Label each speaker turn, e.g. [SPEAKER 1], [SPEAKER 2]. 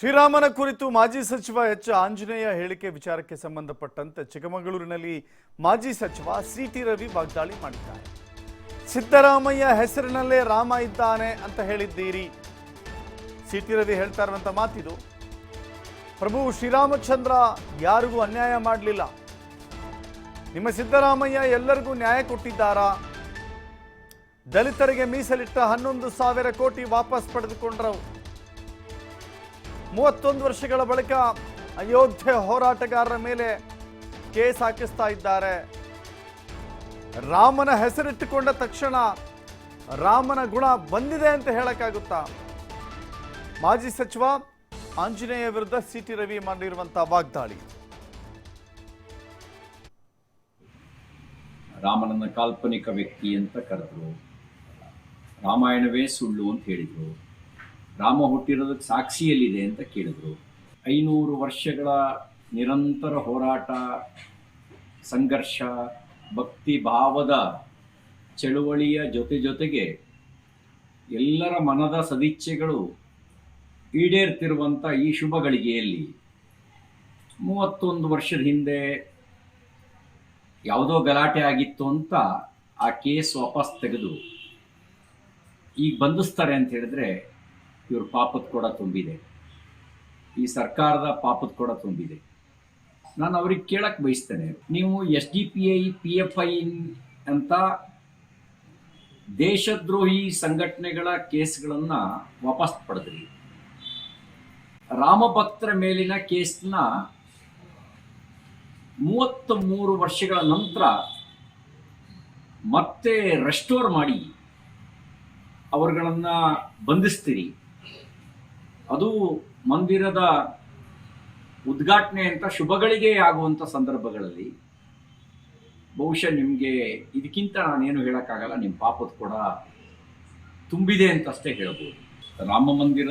[SPEAKER 1] ಶ್ರೀರಾಮನ ಕುರಿತು ಮಾಜಿ ಸಚಿವ ಎಚ್ ಆಂಜನೇಯ ಹೇಳಿಕೆ ವಿಚಾರಕ್ಕೆ ಸಂಬಂಧಪಟ್ಟಂತೆ ಚಿಕ್ಕಮಗಳೂರಿನಲ್ಲಿ ಮಾಜಿ ಸಚಿವ ಸಿ ಟಿ ರವಿ ವಾಗ್ದಾಳಿ ಮಾಡಿದ್ದಾರೆ. ಸಿದ್ದರಾಮಯ್ಯ ಹೆಸರಿನಲ್ಲೇ ರಾಮ ಇದ್ದಾನೆ ಅಂತ ಹೇಳಿದ್ದೀರಿ. ಸಿ ಟಿ ರವಿ ಹೇಳ್ತಾ ಮಾತಿದು, ಪ್ರಭು ಶ್ರೀರಾಮಚಂದ್ರ ಯಾರಿಗೂ ಅನ್ಯಾಯ ಮಾಡಲಿಲ್ಲ. ನಿಮ್ಮ ಸಿದ್ದರಾಮಯ್ಯ ಎಲ್ಲರಿಗೂ ನ್ಯಾಯ ಕೊಟ್ಟಿದ್ದಾರಾ? ದಲಿತರಿಗೆ ಮೀಸಲಿಟ್ಟ ಹನ್ನೊಂದು ಸಾವಿರ ಕೋಟಿ ವಾಪಸ್ ಪಡೆದುಕೊಂಡ್ರವು ಮೂವತ್ತೊಂದು ವರ್ಷಗಳ ಬಳಿಕ ಅಯೋಧ್ಯೆ ಹೋರಾಟಗಾರರ ಮೇಲೆ ಕೇಸ್ ಹಾಕಿಸ್ತಾ ಇದ್ದಾರೆ. ರಾಮನ ಹೆಸರಿಟ್ಟುಕೊಂಡ ತಕ್ಷಣ ರಾಮನ ಗುಣ ಬಂದಿದೆ ಅಂತ ಹೇಳಕ್ಕಾಗುತ್ತಾ? ಮಾಜಿ ಸಚಿವ ಆಂಜನೇಯ ವಿರುದ್ಧ ಸಿಟಿ ರವಿ ಮಾಡಿರುವಂತಹ ವಾಗ್ದಾಳಿ.
[SPEAKER 2] ರಾಮನನ್ನ ಕಾಲ್ಪನಿಕ ವ್ಯಕ್ತಿ ಅಂತ ಕರೆದ್ರು. ರಾಮಾಯಣವೇ ಸುಳ್ಳು ಅಂತ ಹೇಳಿದರು. ರಾಮ ಹುಟ್ಟಿರೋದಕ್ಕೆ ಸಾಕ್ಷಿಯಲ್ಲಿದೆ ಅಂತ ಕೇಳಿದ್ರು. ಐನೂರು ವರ್ಷಗಳ ನಿರಂತರ ಹೋರಾಟ, ಸಂಘರ್ಷ, ಭಕ್ತಿ ಭಾವದ ಚಳುವಳಿಯ ಜೊತೆ ಜೊತೆಗೆ ಎಲ್ಲರ ಮನದ ಸದಿಚ್ಛೆಗಳು ಈಡೇರ್ತಿರುವಂಥ ಈ ಶುಭ ಗಳಿಗೆಯಲ್ಲಿ ಮೂವತ್ತೊಂದು ವರ್ಷದ ಹಿಂದೆ ಯಾವುದೋ ಗಲಾಟೆ ಆಗಿತ್ತು ಅಂತ ಆ ಕೇಸ್ ವಾಪಸ್ ತೆಗೆದು ಈಗ ಬಂಧಿಸ್ತಾರೆ ಅಂತ ಹೇಳಿದ್ರೆ ಇವ್ರ ಪಾಪದ ಕೂಡ ತುಂಬಿದೆ. ಈ ಸರ್ಕಾರದ ಪಾಪದ ಕೂಡ ತುಂಬಿದೆ. ನಾನು ಅವ್ರಿಗೆ ಕೇಳಕ್ ಬಯಸ್ತೇನೆ. ನೀವು S D P I, P F I ಅಂತ ದೇಶದ್ರೋಹಿ ಸಂಘಟನೆಗಳ ಕೇಸ್ಗಳನ್ನ ವಾಪಸ್ ಪಡೆದ್ರಿ. ರಾಮಭಕ್ತರ ಮೇಲಿನ ಕೇಸ್ನ ಮೂವತ್ತ ಮೂರು ವರ್ಷಗಳ ನಂತರ ಮತ್ತೆ ರೆಸ್ಟೋರ್ ಮಾಡಿ ಅವರುಗಳನ್ನು ಬಂಧಿಸ್ತೀರಿ. ಅದು ಮಂದಿರದ ಉದ್ಘಾಟನೆ ಅಂತ ಶುಭಗಳಿಗೆ ಆಗುವಂಥ ಸಂದರ್ಭಗಳಲ್ಲಿ ಬಹುಶಃ ನಿಮಗೆ ಇದಕ್ಕಿಂತ ನಾನೇನು ಹೇಳೋಕ್ಕಾಗಲ್ಲ ನಿಮ್ಮ ಪಾಪದ ಕೂಡ ತುಂಬಿದೆ ಅಂತಷ್ಟೇ ಹೇಳ್ಬೋದು. ರಾಮ ಮಂದಿರ